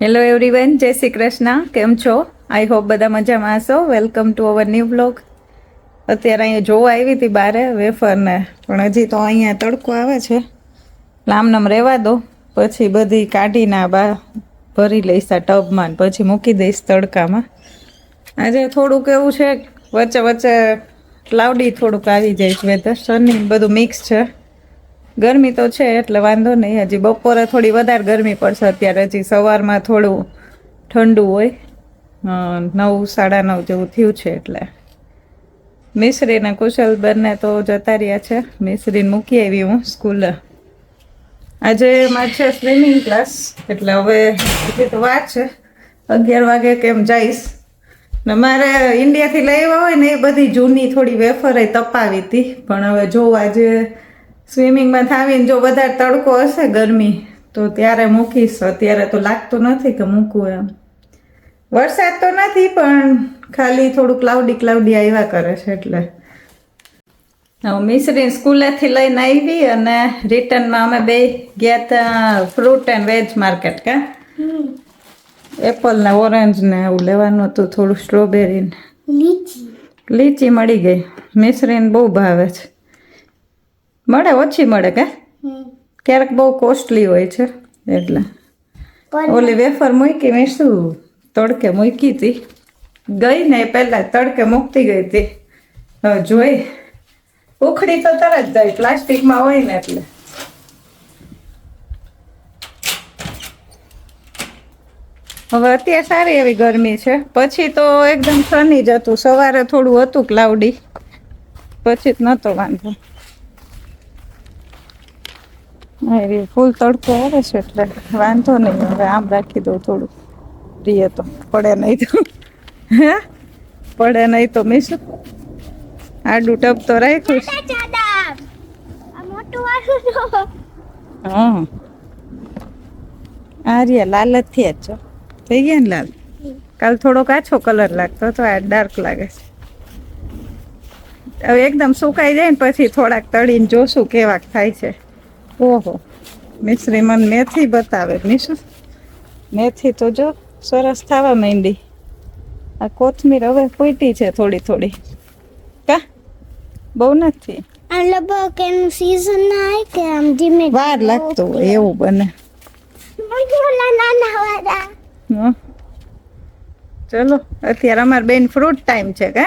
Hello everyone જય શ્રી કૃષ્ણ કેમ છો? આઈ હોપ બધા મજામાં હશો. Welcome to our new blog અત્યારે અહીંયા જોવા આવી હતી બારે વેફરને, પણ હજી તો અહીંયા તડકો આવે છે. લામનામ રહેવા દો. પછી બધી કાઢીને આ બા ભરી લઈશ આ ટબમાં પછી મૂકી દઈશ તડકામાં. આજે થોડુંક એવું છે, વચ્ચે વચ્ચે ક્લાઉડી થોડુંક આવી જાય છે વેધર સની બધું મિક્સ છે. ગરમી તો છે, એટલે વાંધો નહીં. હજી બપોરે થોડી વધારે ગરમી પડશે અત્યારે. હજી સવારમાં થોડું ઠંડુ હોય. નવ, સાડા નવ જેવું થયું છે, એટલે. મિશ્રી ને કુશલ બંને તો જતા રહ્યા છે. મિશ્રીને મૂકી આવી હું સ્કૂલે. આજે મારે છે સ્વિમિંગ ક્લાસ, એટલે હવે તો વાત છે. અગિયાર વાગે કેમ જઈશ. ને મારે ઇન્ડિયાથી લઈ આવ્યા હોય ને એ બધી જૂની થોડી વેફર તપાવી હતી. પણ હવે જો આજે સ્વિમિંગમાં થાવીને જો વધારે તડકો હશે ગરમી તો ત્યારે મૂકીશ. અત્યારે તો લાગતું નથી કે મૂકવું એમ. વરસાદ તો નથી પણ ખાલી થોડું ક્લાઉડી ક્લાઉડી આવ્યા કરે છે એટલે. મિશ્રી સ્કૂલેથી લઈને આવી અને રિટર્નમાં અમે બે ગયા હતા ફ્રૂટ એન્ડ વેજ માર્કેટ કા? એપલ ને ઓરેન્જ ને એવું લેવાનું હતું થોડું સ્ટ્રોબેરી ને. લીચી. લીચી મળી ગઈ. મિશ્રીને બહુ ભાવે છે. મળે ઓછી મળે કે? ક્યારેક બહુ કોસ્ટલી હોય છે એટલે. ઓલી વેફર મૂકી મેં શું તડકે મૂકી હતી. ગઈ ને પહેલાં તડકે મૂકતી ગઈ હતી. જોઈ. ઉખડી તો તરત જાય પ્લાસ્ટિકમાં હોય ને એટલે. હવે અત્યારે સારી એવી ગરમી છે. પછી તો એકદમ સની જ હતું. સવારે થોડું હતું ક્લાઉડી પછી જ નહોતો વાંધો. એવી ફૂલ તડકો આવે છે એટલે વાંધો નહીં. હવે આમ રાખી દઉં થોડું રીએ તો. પડે નહીં તો. હે? પડે નહીં તો મિસ. આડું ટપ તો રાખ્યું હા આ રહ્યા લાલ જ થયા છો. થઈ ગયા ને લાલ? કાલ થોડો કાચો કલર લાગતો તો આ ડાર્ક લાગે છે. હવે એકદમ સુકાઈ જાય ને પછી થોડાક તળીને જોશું કેવાક થાય છે. ઓહો. મિશ્રી મને મેથી બતાવે મિશ્ર. મેથી તો જો સરસ થવા માંડી. આ કોથમીર હવે ફૂટી છે થોડી થોડી. કા? બહુ નથી? આ લગભગ એનું સીઝન ના આવે કે આમ ધીમે વાર લાગતું હોય એવું બને. ચલો અત્યારે અમારે બેન ફ્રૂટ ટાઈમ છે કે?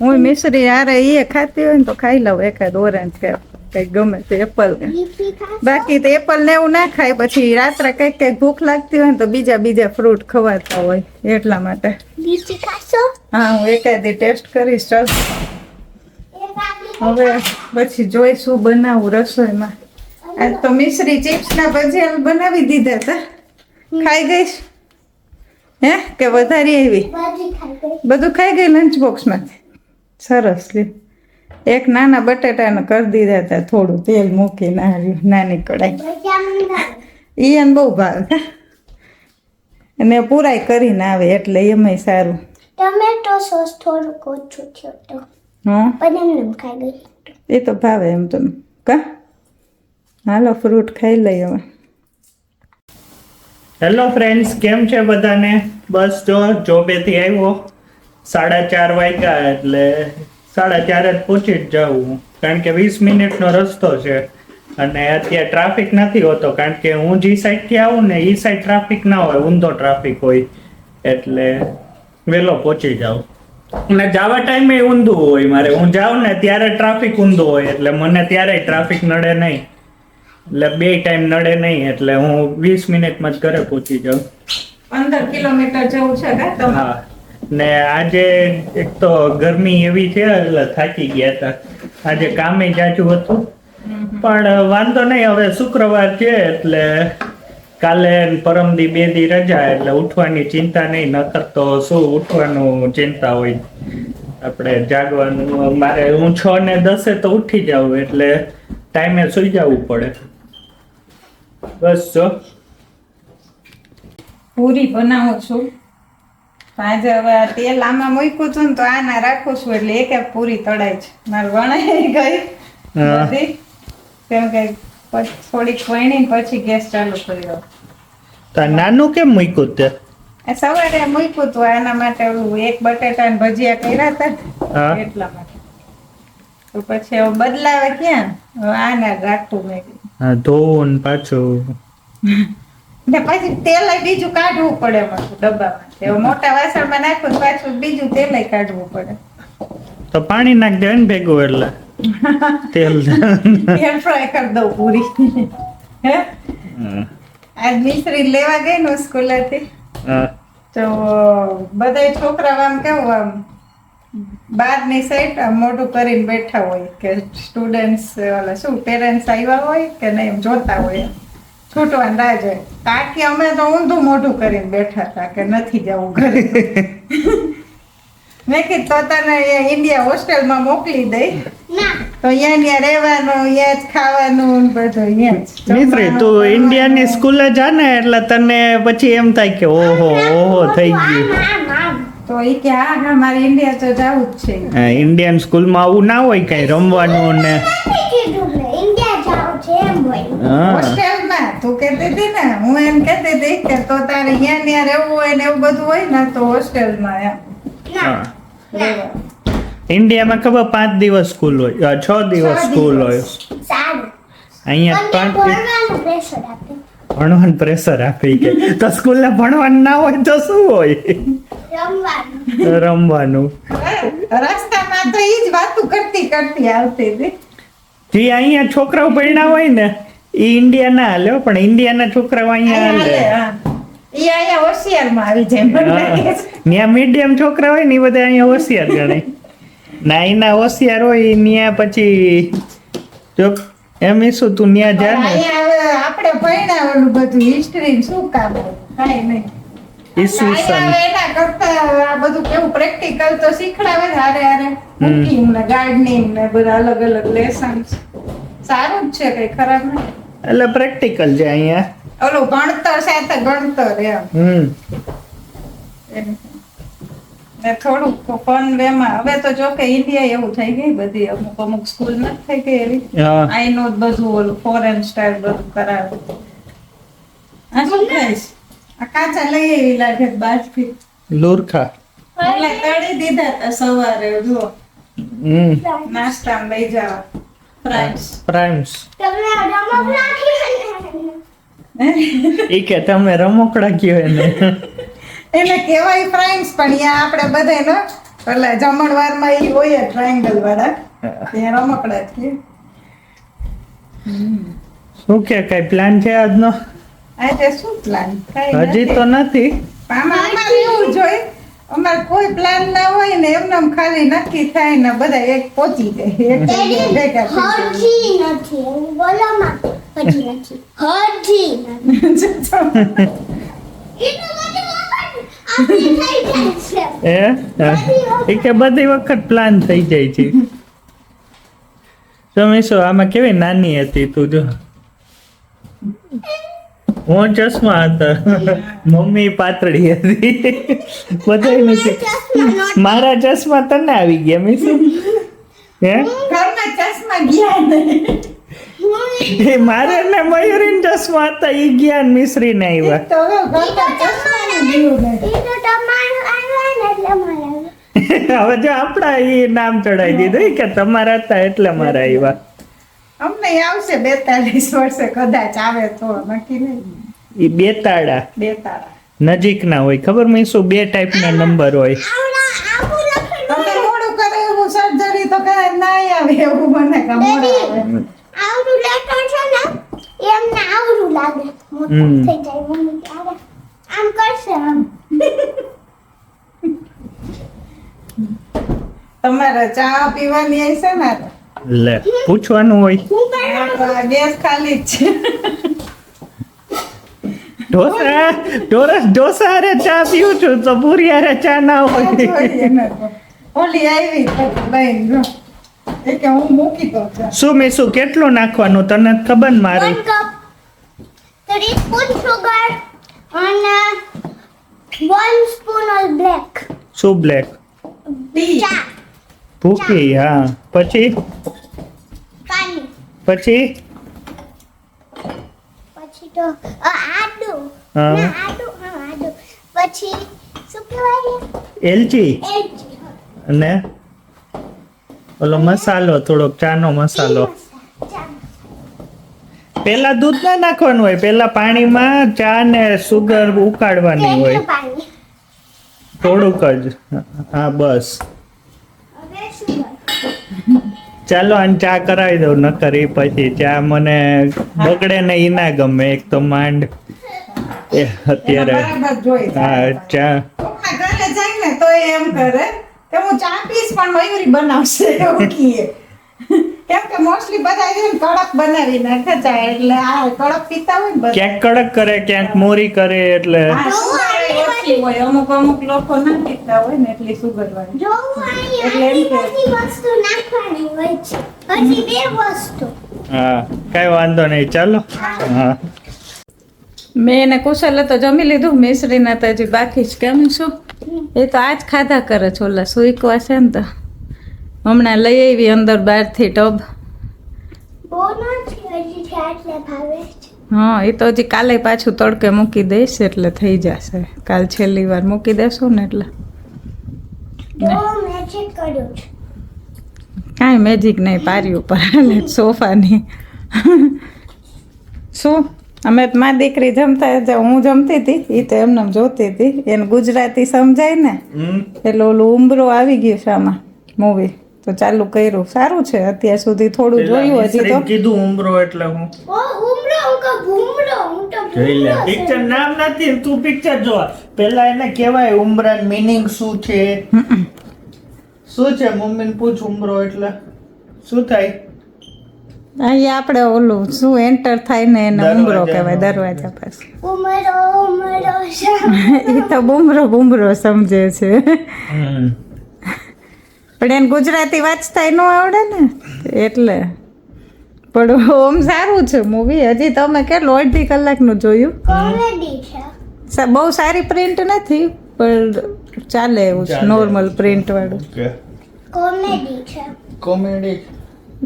હું મિશ્રી હારે એ ખાતી હોય ને તો ખાઈ લઉં એકાદ ઓરેન્જ કે કંઈક ગમે તે એપલ બાકી તો એપલ ને એવું ના ખાય પછી રાત્રે કંઈક કંઈક ભૂખ લાગતી હોય ને તો બીજા બીજા ફ્રૂટ ખવાતા હોય એટલા માટે. હા હું એકાદી ટેસ્ટ કરીશ ચલ. હવે પછી જોઈ શું બનાવું રસોઈમાં. આજ તો મિશ્રી ચિપ્સના ભજીયા બનાવી દીધા હતા ખાઈ ગઈશ? હે? કે વધારી આવી? બધી ખાઈ ગઈ. બધું ખાઈ ગઈ લંચ બોક્સમાંથી સરસ લે. એક નાના બટેટાને કરી દીધા હતા થોડું તેલ મૂકીને આ નાની કડાઈ એને બહુ ભાવે. અને પૂરાય કરીને આવે એટલે એમાંય સારું. ટમેટો સોસ થોડુંક ઓછું થયો તો. પણ એમને ખાઈ ગઈ. એ તો ભાવે એમ તો. કા? હાલો ફ્રૂટ ખાઈ લઈ હવે. હેલો ફ્રેન્ડ્સ કેમ છે બધાને? બસ જો જોબેથી આવ્યો. સાડા ચાર વાગ્યા એટલે સાડા ચારે જ પહોંચી જ જાઉં કારણ કે વીસ મિનિટનો રસ્તો છે અને અત્યારે ટ્રાફિક નથી હોતો. કારણ કે હું જે સાઈડથી આવું ને એ સાઈડ ટ્રાફિક ના હોય ઊંધો ટ્રાફિક હોય. એટલે વહેલો પહોંચી જાઉં. અને જવા ટાઈમે ઊંધું હોય મારે. હું જાઉં ને ત્યારે ટ્રાફિક ઊંધો હોય. એટલે મને ત્યારે ટ્રાફિક નડે નહીં. એટલે બે ટાઈમ નડે નહીં. એટલે હું વીસ મિનિટમાં જ ઘરે પહોંચી જાઉં. પંદર કિલોમીટર જવું છે હા. ને આજે એક તો ગરમી એવી છે એટલે થાકી ગયા હતા. આજે કામે જાજુ હતું. પણ વાંધો નહીં હવે શુક્રવાર છે એટલે કાલે પરમ પરમદી બે દી રજા એટલે ઉઠવાની ચિંતા નહીં નકર તો શું ઉઠવાનું ચિંતા હોય. આપણે જાગવાનું મારે હું છ ને દસે તો ઉઠી જાઉં એટલે ટાઈમે સુઈ જવું પડે. બસ જો. પૂરી બનાવો છું? આજે હવે તેલ આમાં મૂક્યું છું ને તો આના રાખું છું એટલે એક પૂરી તળાય છે. મારે વણાઈ ગઈ. બધી. કેમ કે થોડીક વણી પછી ગેસ ચાલુ કરી દઉં. તો નાનું કેમ મૂક્યું તે? સવારે મૂક્યું હતું આના માટે એક બટેટા ને ભજીયા કર્યા હતા એટલા માટે. તો પછી હવે બદલાવે ક્યાં? આના રાખવું મેં. ધોવું ને પાછું. ને પછી તેલ બીજું કાઢવું પડે એમાં ડબ્બામાં. હવે મોટા વાસણમાં નાખ્યું પાછું બીજું તેલ કાઢવું પડે. તો પાણી નાખ દે ને ભેગું એટલે. તેલ. એર ફ્રાય કરી દઉં પૂરી. હે? આજ મિસ્ત્રી લેવા ગઈ ને સ્કૂલેથી. તો બધા છોકરા આમ કેવું આમ બહારની સાઈડ આમ મોઢું કરીને બેઠા હોય કે સ્ટુડન્ટ્સ ઓલા શું પેરેન્ટ્સ આવ્યા હોય કે નહીં એમ જોતા હોય છૂટવાની ના જોઈએ તાકી અમે તો ઊંધું મોઢું કરીને બેઠા હતા કે નથી જવું ઘરે. મેં કીધું તો તને ઇન્ડિયા હોસ્ટેલમાં મોકલી દઈ. તો અહીંયા ત્યાં રહેવાનું અહીંયા જ ખાવાનું બધું અહીંયા જ મિત્રી તું ઇન્ડિયાની. સ્કૂલે જા ને એટલે તને પછી એમ થાય કે ઓહો ઓહો થઈ ગયું. તો એ કે હા હા મારે ઇન્ડિયા તો જવું જ છે. હા, ઇન્ડિયન સ્કૂલમાં આવું ના હોય કઈ રમવાનું ને નથી કીધું મેં ઇન્ડિયા જાઉં છે એમ હોય હા હોસ્ટેલમાં? તું કહેતી હતી ને હું એમ કહેતી હતી કે તો તારે અહીંયા ત્યાં રહેવું હોય ને એવું બધું હોય ને તો હોસ્ટેલમાં એમ. ના ઇન્ડિયામાં ખબર પાંચ દિવસ સ્કૂલ હોય છ દિવસ સ્કૂલ હોય. અહીંયા ભણવાનું પ્રેશર આપે. ભણવાનું પ્રેશર આપી કે. તો સ્કૂલે ભણવાનું ના હોય તો શું હોય? રમવાનું. રમવાનું. રસ્તામાં તો એ જ વાતું કરતી કરતી આવતી હતી. જે અહીંયા છોકરાઓ ભણ્યા હોય ને એ ઇન્ડિયા ના હાલે પણ ઇન્ડિયાના છોકરાઓ અહીંયા હાલે. હાલે, ઈ અહીંયા હોશિયારમાં આવી જાય મને લાગે છે. ત્યાં મીડિયમ છોકરા હોય ને એ બધા અહીંયા હોશિયાર ગણે. ના એના હોશિયાર હોય ઈ ન્યા પછી જો એમ ઈ શું તું ન્યા જા ને આપણે ભણ્યા ઓલું બધું હિસ્ટ્રી શું કામ કાંઈ નહીં. આ બધું કેવું પ્રેક્ટિકલ તો શીખડાવે ને હારે હારે કુકિંગ ને ગાર્ડનિંગ ને બધા અલગ અલગ લેસન્સ સારું જ છે કઈ ખરાબ નહીં એટલે પ્રેક્ટિકલ છે અહીંયા. ઓલું ભણતર સાથે ગણતર એમ. હમ. ને થોડુંક ફન વેમાં હવે તો જો કે ઇન્ડિયા એવું થઈ ગઈ બધી. અમુક અમુક સ્કૂલ નથી થઈ ગઈ એવી. આઈ નો જ બધું ઓલું ફોરેન સ્ટાઇલ બધું કરાવે. આ શું આ કાચા લઈ આવી લાગે બાજથી લુરખા. એટલે તળી દીધા તા સવારે જો હમ. નાસ્તામાં લઈ જાવ. ફ્રાઈસ પ્રાઇમ્સ તમને રમત રાખી ઈ કે તમે રમકડા કયો એને એને કેવાય પ્રાઇમ્સ પણ અહીંયા આપણે બધે ને એટલે જમણવારમાં ઈ હોય ટ્રાયંગલ વાળા. ત્યાં રમકડા જ કે. શું કે કઈ પ્લાન છે આજનો? આજે શું પ્લાન હજી તો નથી. આમાં અમારે એવું જોઈએ? અમારે કોઈ પ્લાન ના હોય ને એમને આમ ખાલી નક્કી થાય ને બધા એક પહોંચી જાય. એક ભેગા હજી નથી. બોલો માં હજી નથી. હજી નથી. એ? બધી વખત. પ્લાન થઈ જાય છે. તમે શું આમાં કેવી નાની હતી તું જો. હું ચશ્મા હતા. મમ્મી પાતળી હતી. બધા નથી મારા ચશ્મા તને આવી ગયા મીસુ. હે? ચશ્મા ગયા મારે ને મયુરીન ચશ્મા હતા એ ગયા ને મિશ્રી ને આવ્યા. હવે જો આપણા એ તો તમારું આવ્યા ને એટલે મારે આવ્યું. હવે જો આપડા નામ ચડાવી દીધું કે તમારા હતા એટલે મારા આવ્યા. અમને આવશે બેતાલીસ વર્ષે કદાચ આવે તો નક્કી નહીં. ઈ બેતાળા. બેતાળા. નજીકના હોય ખબર? મીસુ બે ટાઈપના નંબર હોય. આવું તમે મોડું કરે એવું સર્જરી તો કદાચ ના આવે એવું મને કે આવે. આવડું લેટર છે ને એમને આવડું લાગે. મોટું થઈ જાય મમ્મી ત્યારે આમ કરશે આમ. તમારે ચા પીવાની હશે ને લે પૂછવાનું હોય. ગેસ ખાલી છે. ઢોસા ઢોરસ ઢોસા રે ચા પીવું છું તો પૂરી હારે ચા ના હોય. ઓલી આવી તો લઈને કે હું મૂકી દઉં ચા. શું કેટલું નાખવાનું તને ખબર મારે? Three spoon sugar and uh, one spoon of black. શું બ્લેક ટી. ચા ભૂકી હા. પછી? પાણી. પછી? પછી તો આડુ. હા. હા આદુ પછી શું કહેવાય? એલચી. એલચી અને ઓલો મસાલો થોડોક ચાનો મસાલો. પેલા દૂધ ના નાખવાનું હોય પેલા પાણીમાં ચા ને સુગર ઉકાળવાની હોય. થોડુંક જ હા બસ? ચાલો આને ચા કરાવી દઉં ન કરી પછી ચા મને બગડે ને ઈ ના ગમે એક તો માંડ. એ અત્યારે હા ચા. ઘરે જાય ને તો એમ કરે કે હું ચા પીશ પણ મયુરી બનાવશે એવું કીએ. કેમ કે મોસ્ટલી બધા છે ને કડક બનાવી નાખે છે એટલે આ કડક પીતા હોય ને બધા. ક્યાંક કડક કરે ક્યાંક મોરી કરે એટલે હા, sugar ઓછી હોય? અમુક અમુક લોકો ના પીતા હોય ને એટલી સુગર વાળી જો અહીં એટલે એમ કે- બધી વસ્તુ નાખવાની હોય છે. હજી બે વસ્તુ. હા કઈ વાંધો નહીં ચાલો. હા. મેં એને કુશલે તો જમી લીધું મિશ્રીના તો હજી બાકી જ. કેમ શું? એ તો આજ ખાધા કરે છોલા સુઈકવા છે ને તો. હમણાં લઈ આવી અંદર બહારથી ટબ હા એ તો હજી કાલે પાછું તડકે મૂકી દઈશ એટલે થઈ જશે. કાલ છેલ્લી વાર મૂકી દેશું ને એટલે. જો કાંઈ મેજિક નહીં પારી ઉપર સોફાની. શું? અમે તો મારી દીકરી જમતા હતા, હું જમતી હતી એ તો એમને એમ જોતી હતી. એને ગુજરાતી સમજાય ને? એટલે ઓલું ઉમરો આવી ગયું છે આમાં મૂવી તો ચાલુ કર્યું. સારું છે અત્યાર સુધી થોડું જોયું હજી તો. કીધું ઉમરો એટલે હું. ઓ ઉમરો હું કો ભૂમરો હું તો જોઈ લે પિક્ચર નામ નથી તું પિક્ચર જો. પેલા એને કહેવાય ઉમરા મીનિંગ શું છે? શું છે મમ્મીને પૂછ ઉમરો એટલે? શું થાય? અહીંયા આપણે ઓલું શું એન્ટર થાય ને એને ઉંબરો કહેવાય દરવાજા પાસે. ઉમરો ઉમરો એ તો બુમરો બુમરો સમજે છે. હમ. પણ એને ગુજરાતી વાંચતા ન આવડે ને? એટલે. પણ ઓમ સારું છે મૂવી હજી તમે કેટલું અડધી કલાકનું જોયું? સા- બહુ સારી પ્રિન્ટ નથી પણ ચાલે એવું છે નોર્મલ પ્રિન્ટ વાળું. કોમેડી છે. કોમેડી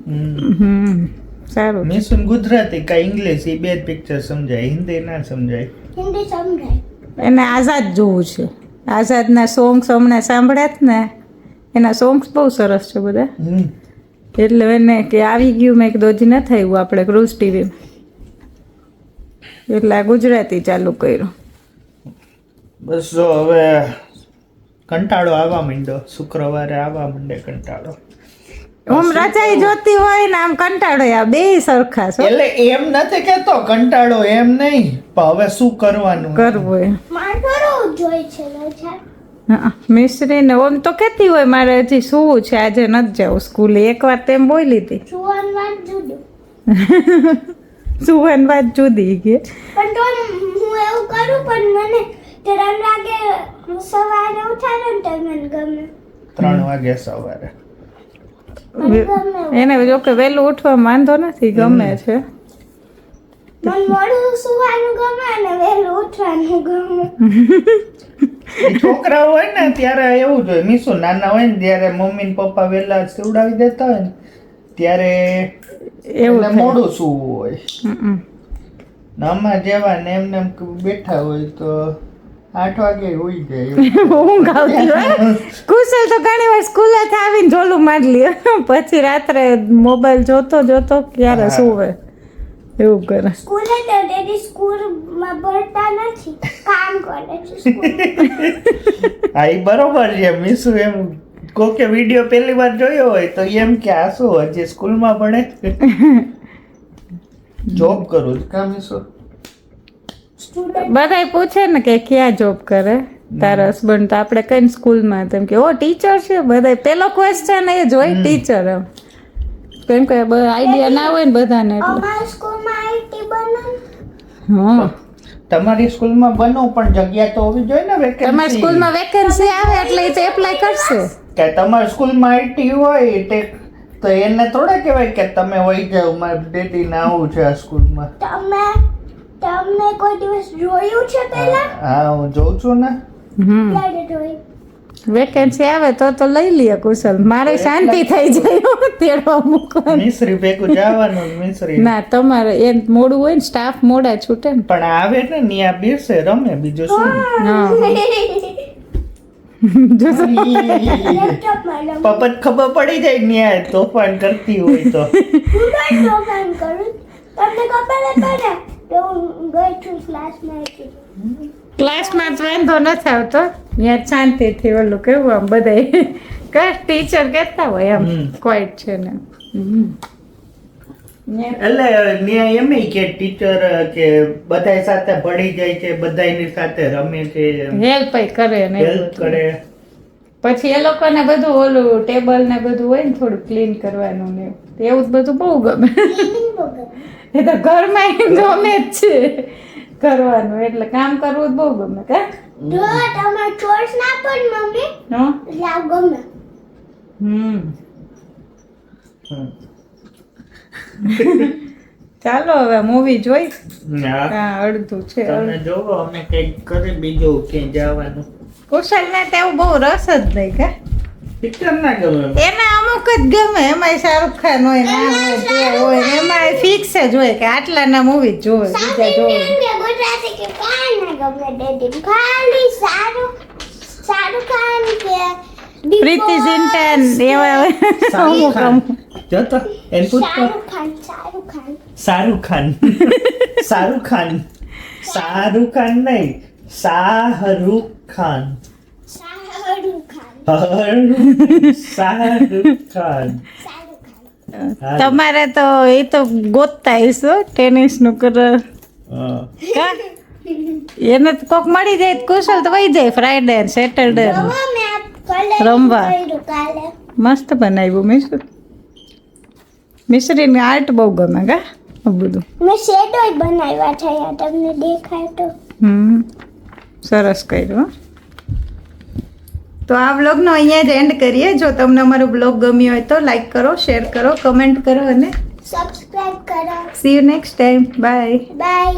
હમ. સારું મેં મિસુન ગુજરાતી કા ઇંગ્લિશ? એ બે પિક્ચર સમજાય. હિન્દી ના સમજાય. હિન્દી સમજાય. એને આઝાદ જોવું છે. આઝાદના સોંગ્સ હમણાં સાંભળ્યા જ ને? એના સોંગ્સ બહુ સરસ છે બધા. એટલે એને કે આવી ગયું મેં હજી નથી આવ્યું આપણે ક્રુઝ ટીવી એટલે આ ગુજરાતી ચાલુ કર્યું. બસ જો હવે કંટાળો આવવા માંડ્યો. શુક્રવારે આવવા માંડે કંટાળો. ઓમ રચાઈ જોતી હોય ને આમ કંટાળો આ બે સરખા છો એટલે એમ નથી કેતો કંટાળો એમ નહીં પણ હવે શું કરવાનું? કરવું મારે કરવું જોઈ છે રજા હા મિશ્રી ને ઓમ તો કહેતી હોય મારે હજી શું છે આજે નથી જવું સ્કૂલે. એકવાર તેમ બોલી હતી સુવન વાત જુદું. સુવન વાત જુદી ગઈ પણ તો હું એવું કરું પણ મને ત્રણ વાગે સવારે ઉઠાડો ને તો મને ગમે. ત્રણ વાગે સવારે. એને જો કે વહેલું ઉઠવા વાંધો નથી ગમે છે. મને મોડું સુવાનું ગમે અને વહેલું ઉઠવાનું ગમે. છોકરા હોય ને ત્યારે એવું જ હોય. મીસુ નાના હોય ને ત્યારે મમ્મી ને પપ્પા વહેલા સુવડાવી દેતા હોય ને ત્યારે એવું મોડું સૂવું હોય. આમાં જેવા ને એમને એમ બેઠા હોય તો આઠ વાગે હોઈ જાય ઊંઘ આવતી હોય? કુશલ તો ઘણી વાર સ્કૂલેથી આવીને જોલું મારી લે. પછી રાત્રે મોબાઈલ જોતો જોતો ક્યારે. સુવે એવું કરે. સ્કૂલે તો ડેડી સ્કૂલમાં ભણતા નથી કામ કરે છે સ્કૂલ. હા એ બરોબર છે. મીસુ એમ કોકે વીડિયો પહેલી વાર જોયો હોય તો એમ કે આ શું હજી સ્કૂલમાં ભણે? જોબ કરું છું. કામ મીસુ બધા બધાય પૂછે ને કે ક્યાં જોબ કરે? તારા હસબન્ડ તો આપણે કઈ સ્કૂલમાં તેમ કે ઓ ટીચર છે. બધાય પેલો ક્વેશ્ચન એ જ હોય. ટીચર એમ. કેમ કે આઈડિયા ના હોય ને બધાને એટલે. અમારી સ્કૂલમાં આઈટી બને હા. તમારી સ્કૂલમાં બનો પણ જગ્યા તો હોવી જોઈએ ને વેકેન્સી તમારી સ્કૂલમાં વેકેન્સી આવે એટલે એ તો એપ્લાય કરશે. કે તમારી સ્કૂલમાં આઈટી હોય તે તો એને થોડા કહેવાય કે તમે હોય જાઓ મારે ડેડી ના આવું છે આ સ્કૂલમાં. તમે તમને કોઈ દિવસ જોયું છે પહેલા? હા હું જોઉં છું ને. હમ. ક્યારે જોયું? વેકેન્સી આવે તો તો લઈ લઈએ કુશલ. મારે શાંતિ થઈ જાય તેડવા મૂકવાની. મિશ્રી ભેગું જવાનું મિશ્રી. ના તમારે એ મોડું હોય ને સ્ટાફ મોડા છૂટે ને. પણ આવે ને ત્યાં બેસે રમે બીજું શું? તો. પપ્પા ખબર પડી જાય ન્યાય તોફાન કરતી હોય તો. તોફાન કરું? તમને ખબર પડે કે હું ગઈ છું ક્લાસમાં ક્લાસમાં જ વાંધો નથી આવતો. ત્યાં શાંતિથી ઓલું કેવું આમ બધાય. કઈ ટીચર કહેતા હોય આમ ક્વાઇટ છે ને. ન્યા એટલે ન્યાય એમ કે ટીચર કે બધા સાથે ભળી જાય છે બધાની સાથે રમે છે હેલ્પ કરે ને હેલ્પ કરે. પછી એ લોકોને બધું ઓલું ટેબલ ને બધું હોય ને થોડું ક્લીન કરવાનું ને એવું. જ બધું બહુ ગમે. એ તો ઘરમાં ગમે જ છે. કરવાનું એટલે કામ કરવું જ બહુ ગમે. કા? જો તમારે ચોર્સ ના પણ મમ્મી હો? એટલે આ હમ. હમ. ચાલો હવે મૂવી જોઈ. હા અડધું છે તમે જોવો અમે કંઈક કરી બીજું ક્યાંય જવાનું. કુશલ ને તેવું બહુ રસ જ નહીં કે. પિક્ચર ના ગમે એને અમુક જ ગમે એમાંય શાહરુખ ખાન હોય ને આ હોય તે હોય ને એમાં ફિક્સ જ હોય કે આટલાના મૂવી જ જોવે બીજા જોવે. ખાલી સારું સારું ખાન કે પ્રીતિ Boss, એવા શાહરુખ ખાન. જો તો એને શાહરુખ ખાન શાહરુખ ખાન. શાહરુખ ખાન. શાહરુખ ખાન. શાહરુખ ખાન નહીં શાહરુખ ખાન. શાહરુખ. તમારે તો એ તો ગોતતા હશો ટેનિસનું કર એને તો કોક મળી જાય કુશલ તો વહી જાય ફ્રાઈડે સેટરડે રમવા. મસ્ત બનાવ્યું મિશ્ર. મિશ્રીની આર્ટ બહુ ગમે આ બધું. મેં શેડો બનાવ્યા છે યાર તમને દેખાય તો. હમ. સરસ કર્યું. તો આ બ્લોગનો અહીંયા જ એન્ડ કરીએ. જો તમને અમારો બ્લોગ ગમ્યો હોય તો લાઈક કરો શેર કરો કમેન્ટ કરો અને સબસ્ક્રાઇબ કરો. See you next time bye bye